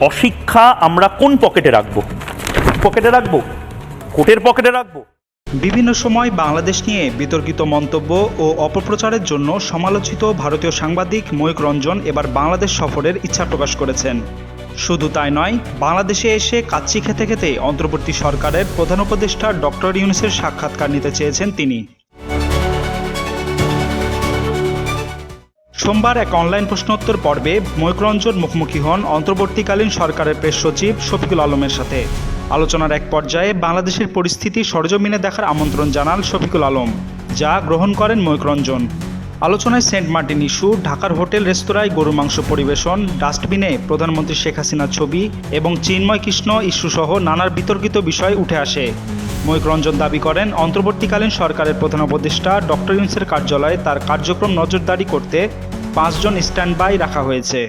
অশিক্ষা আমরা কোন পকেটে রাখব? পকেটে রাখব? কোটের পকেটে রাখব? বিভিন্ন সময় বাংলাদেশ নিয়ে বিতর্কিত মন্তব্য ও অপপ্রচারের জন্য সমালোচিত ভারতীয় সাংবাদিক ময়ূক রঞ্জন এবার বাংলাদেশ সফরের ইচ্ছা প্রকাশ করেছেন। শুধু তাই নয়, বাংলাদেশে এসে কাচ্চি খেতে খেতে অন্তর্বর্তী সরকারের প্রধান উপদেষ্টা ডক্টর ইউনুসের সাক্ষাৎকার নিতে চেয়েছেন তিনি। সোমবার এক অনলাইন প্রশ্নোত্তর পর্বে ময়ূকরঞ্জন মুখোমুখি হন অন্তর্বর্তীকালীন সরকারের প্রেস সচিব শফিকুল আলমের সাথে। আলোচনার এক পর্যায়ে বাংলাদেশের পরিস্থিতি সরজমিনে দেখার আমন্ত্রণ জানান শফিকুল আলম, যা গ্রহণ করেন ময়ূকরঞ্জন আলোচনায় সেন্ট মার্টিন ইস্যু, ঢাকার হোটেল, রেস্তোরাঁয় গরু মাংস পরিবেশন, ডাস্টবিনে প্রধানমন্ত্রী শেখ হাসিনার ছবি এবং চিন্ময় কৃষ্ণ ইস্যু সহ নানার বিতর্কিত বিষয় উঠে আসে। ময়ূকরঞ্জন দাবি করেন, অন্তর্বর্তীকালীন সরকারের প্রধান উপদেষ্টা ডক্টর ইউনুসের কার্যালয়ে তার কার্যক্রম নজরদারি করতে পাঁচজন স্ট্যান্ড বাই রাখা হয়েছে।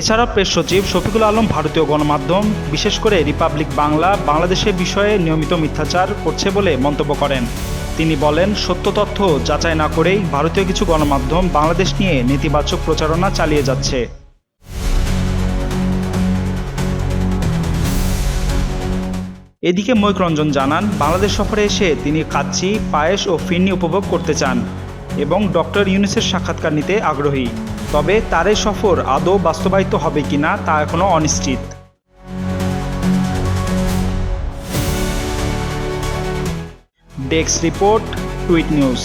এছাড়া প্রেস সচিব শফিকুল আলম ভারতীয় গণমাধ্যম, বিশেষ করে রিপাবলিক বাংলা, বাংলাদেশের বিষয়ে নিয়মিত মিথ্যাচার করছে বলে মন্তব্য করেন। তিনি বলেন, সত্য তথ্য যাচাই না করেই ভারতীয় কিছু গণমাধ্যম বাংলাদেশ নিয়ে নেতিবাচক প্রচারণা চালিয়ে যাচ্ছে। এদিকে ময়ূক রঞ্জন জানান, বাংলাদেশ সফরে এসে তিনি কাচ্চি, পায়েস ও ফিরনি উপভোগ করতে চান এবং ডক্টর ইউনিসের সাক্ষাৎকার নিতে আগ্রহী। তবে তার এই সফর আদৌ বাস্তবায়িত হবে কিনা তা এখনও অনিশ্চিত। Desk report, tweet news.